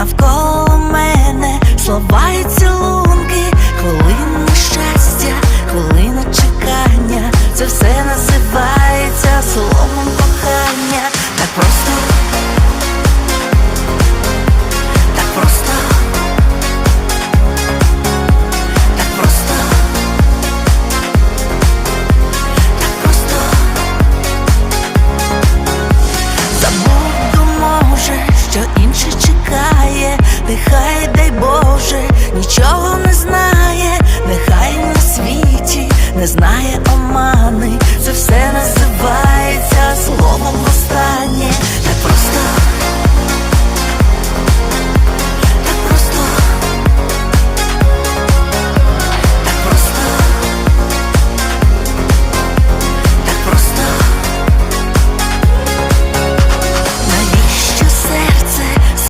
навколо мене слова і цілунки, хвилина щастя, хвилина чекання, це все називається словом кохання, так просто. дай Боже, нічого не знає, нехай на світі не знає омани, це все на світі